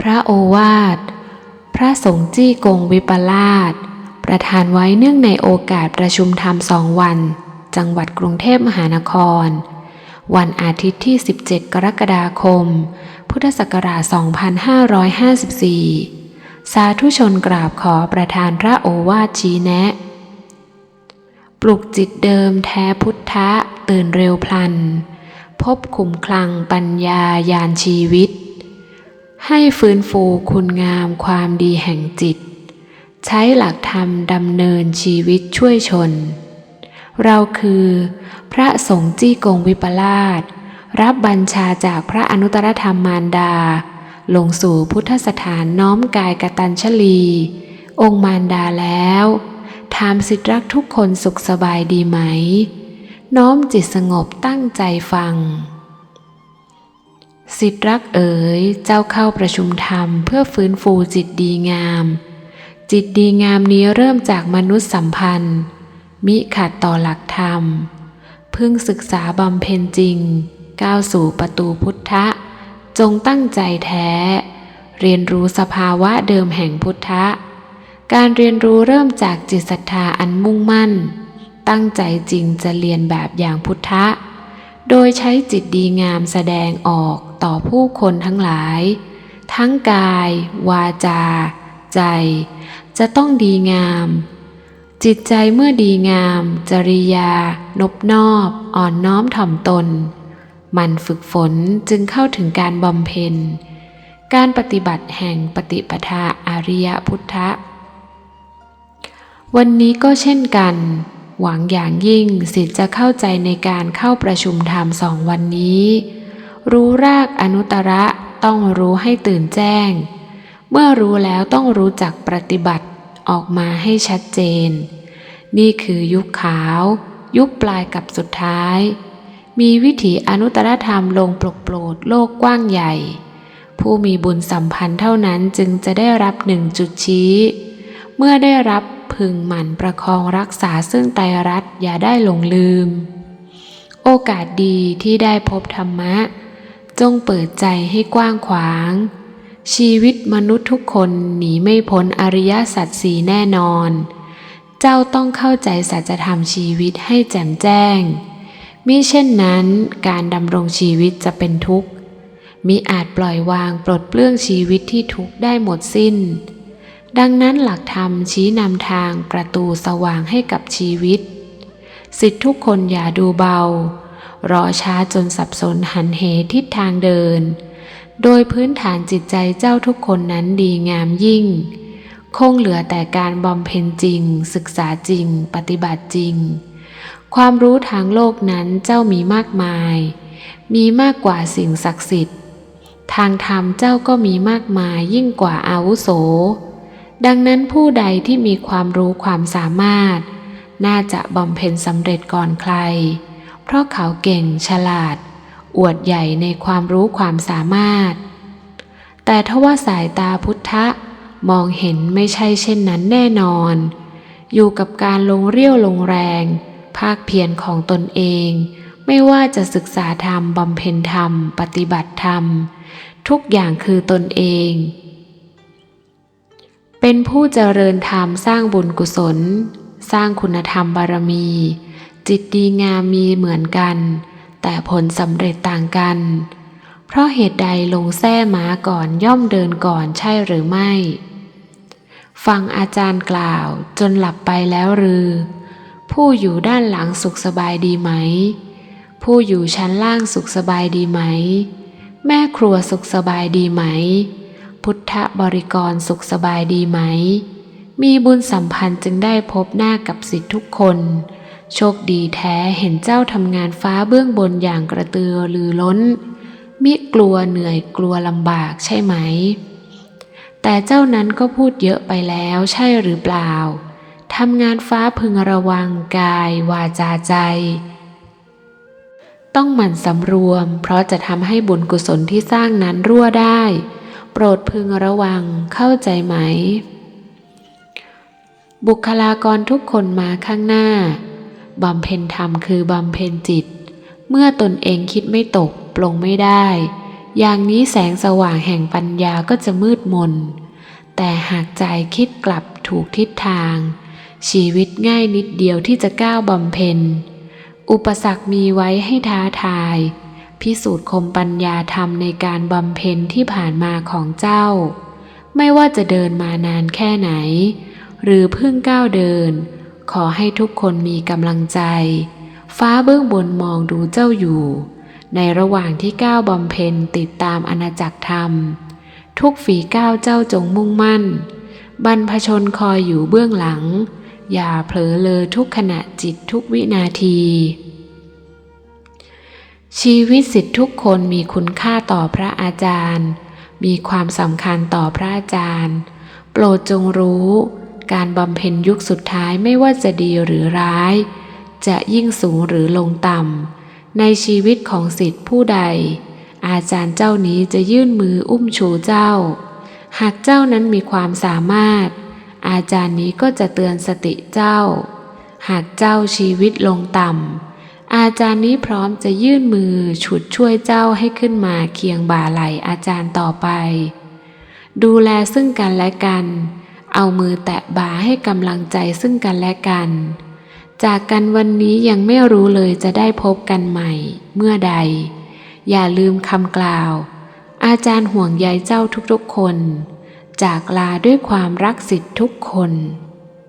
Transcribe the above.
พระโอวาท พระสงฆ์จี้กงวิปลาสประธานไว้เนื่องในโอกาสประชุมธรรมสองวัน จังหวัดกรุงเทพมหานคร วันอาทิตย์ที่ 17 กรกฎาคม พุทธศักราช 2554 สาธุชนกราบขอประธานพระโอวาทชี้แนะ ปลุกจิตเดิมแท้พุทธะตื่นเร็วพลัน พบขุมคลังปัญญายานชีวิต ให้ฟื้นฟูคุณงามความดีแห่งจิต ใช้หลักธรรมดำเนินชีวิตช่วยชน เราคือ พระสงฆ์จี้กงวิปลาสรับบัญชาจากพระอนุตตรธรรมมารดา ลงสู่พุทธสถานน้อมกายกตัญชลี องค์มารดาแล้วถามสิทธิรักทุกคนสุขสบายดีไหม น้อมจิตสงบตั้งใจฟัง สิทธิรักเอ๋ย เจ้าเข้าประชุมธรรมเพื่อฟื้นฟูจิตดีงาม จิตดีงามนี้เริ่มจากมนุษยสัมพันธ์ มิขัดต่อหลักธรรม พึ่งศึกษาบำเพ็ญจริง ก้าวสู่ประตูพุทธะ จงตั้งใจแท้ เรียนรู้สภาวะเดิมแห่งพุทธะ การเรียนรู้เริ่มจากจิตศรัทธาอันมุ่งมั่น ตั้งใจจริงจะเรียนแบบอย่างพุทธะ โดยใช้จิตดีงามแสดงออก ต่อผู้คนทั้งหลาย ทั้งกาย วาจา ใจ จะต้องดีงาม จิตใจเมื่อดีงาม จริยา นบนอบ อ่อนน้อมถ่อมตน มันฝึกฝนจึงเข้าถึงการบำเพ็ญ การปฏิบัติแห่งปฏิปทาอริยพุทธะ วันนี้ก็เช่นกันหวังอย่างยิ่งสิทธิ์จะเข้าใจในการเข้าประชุมธรรมสองวันนี้ รู้รากอนุตระต้องรู้ให้ตื่นแจ้ง เมื่อรู้แล้วต้องรู้จักปฏิบัติออกมาให้ชัดเจน นี่คือยุคขาว ยุคปลายกับสุดท้าย มีวิถีอนุตรธรรมลงปลกโปรดโลกกว้างใหญ่ ผู้มีบุญสัมพันธ์เท่านั้นจึงจะได้รับหนึ่งจุดชี้ เมื่อได้รับพึงหมั่นประคองรักษาซึ่งไตรรัตอย่าได้หลงลืม โอกาสดีที่ได้พบธรรมะ จงเปิดใจให้กว้างขวาง ชีวิตมนุษย์ทุกคนหนีไม่พ้นอริยสัจสีแน่นอน เจ้าต้องเข้าใจสัจธรรมชีวิตให้แจ่มแจ้ง มิเช่นนั้นการดำรงชีวิตจะเป็นทุกข์ มิอาจปล่อยวางปลดเปลื้องชีวิตที่ทุกข์ได้หมดสิ้น ดังนั้นหลักธรรมชี้นำทางประตูสว่างให้กับชีวิต สิทธิทุกคนอย่าดูเบา รอช้าจนสับสนหันเหทิศทางเดิน โดยพื้นฐานจิตใจเจ้าทุกคนนั้นดีงามยิ่ง คงเหลือแต่การบำเพ็ญจริง ศึกษาจริง ปฏิบัติจริง ความรู้ทางโลกนั้นเจ้ามีมากมาย มีมากกว่าสิ่งศักดิ์สิทธิ์ ทางธรรมเจ้าก็มีมากมายยิ่งกว่าอาวุโส ดังนั้นผู้ใดที่มีความรู้ความสามารถ น่าจะบำเพ็ญสำเร็จก่อนใคร เพราะเขาเก่งฉลาด อวดใหญ่ในความรู้ความสามารถ แต่ทว่าสายตาพุทธะมองเห็นไม่ใช่เช่นนั้นแน่นอน อยู่กับการลงเรี่ยวลงแรง ภาคเพียรของตนเอง ไม่ว่าจะศึกษาธรรมบำเพ็ญธรรม ปฏิบัติธรรม ทุกอย่างคือตนเอง เป็นผู้เจริญธรรมสร้างบุญกุศล สร้างคุณธรรมบารมี จิตดีงามมีเหมือนกัน แต่ผลสำเร็จต่างกัน เพราะเหตุใดลงแท้ม้าก่อนย่อมเดินก่อนใช่หรือไม่ ฟังอาจารย์กล่าวจนหลับไปแล้วหรือ ผู้อยู่ด้านหลังสุขสบายดีไหม ผู้อยู่ชั้นล่างสุขสบายดีไหม แม่ครัวสุขสบายดีไหม พุทธบริกรสุขสบายดีไหม มีบุญสัมพันธ์จึงได้พบหน้ากับสิทธิทุกคน โชคดีแท้เห็นเจ้าทำงานฟ้าเบื้องบนอย่างกระตือรือร้น มิกลัวเหนื่อยกลัวลำบากใช่ไหม แต่เจ้านั้นก็พูดเยอะไปแล้วใช่หรือเปล่าทำงานฟ้าพึงระวังกาย วาจาใจ ต้องหมั่นสำรวม เพราะจะทำให้บุญกุศลที่สร้างนั้นรั่วได้ โปรดพึงระวังเข้าใจไหม บุคลากรทุกคนมาข้างหน้า บำเพ็ญธรรมคือบำเพ็ญจิต เมื่อตนเองคิดไม่ตก ปลงไม่ได้ อย่างนี้แสงสว่างแห่งปัญญาก็จะมืดมน แต่หากใจคิดกลับถูกทิศทาง ชีวิตง่ายนิดเดียวที่จะก้าวบำเพ็ญ อุปสรรคมีไว้ให้ท้าทาย พิสูจน์คมปัญญาธรรมในการบำเพ็ญที่ผ่านมาของเจ้า ไม่ว่าจะเดินมานานแค่ไหน หรือเพิ่งก้าวเดิน ขอให้ทุกคนมีกำลังใจ ฟ้าเบื้องบนมองดูเจ้าอยู่ ในระหว่างที่ก้าวบำเพ็ญติดตามอาณาจักรธรรม ทุกฝีก้าวเจ้าจงมุ่งมั่น บรรพชนคอยอยู่เบื้องหลัง อย่าเผลอเลอทุกขณะจิตทุกวินาที ชีวิตสิทธิทุกคนมีคุณค่าต่อพระอาจารย์ มีความสำคัญต่อพระอาจารย์ โปรดจงรู้ การบำเพ็ญยุคสุดท้ายไม่ว่าจะดีหรือร้าย จะยิ่งสูงหรือลงต่ำในชีวิตของสิทธิผู้ใด อาจารย์เจ้านี้จะยื่นมืออุ้มชูเจ้า หากเจ้านั้นมีความสามารถ อาจารย์นี้ก็จะเตือนสติเจ้า หากเจ้าชีวิตลงต่ำอาจารย์นี้พร้อมจะยื่นมือฉุดช่วยเจ้าให้ขึ้นมาเคียงบ่าไหลอาจารย์ต่อไป ดูแลซึ่งกันและกัน เอามือแตะบ่าให้กำลังใจซึ่งกันและกัน จากกันวันนี้ยังไม่รู้เลยจะได้พบกันใหม่ เมื่อใด อย่าลืมคำกล่าว อาจารย์ห่วงใยเจ้าทุกๆคน จากลาด้วยความรักสิทธิ์ทุกคน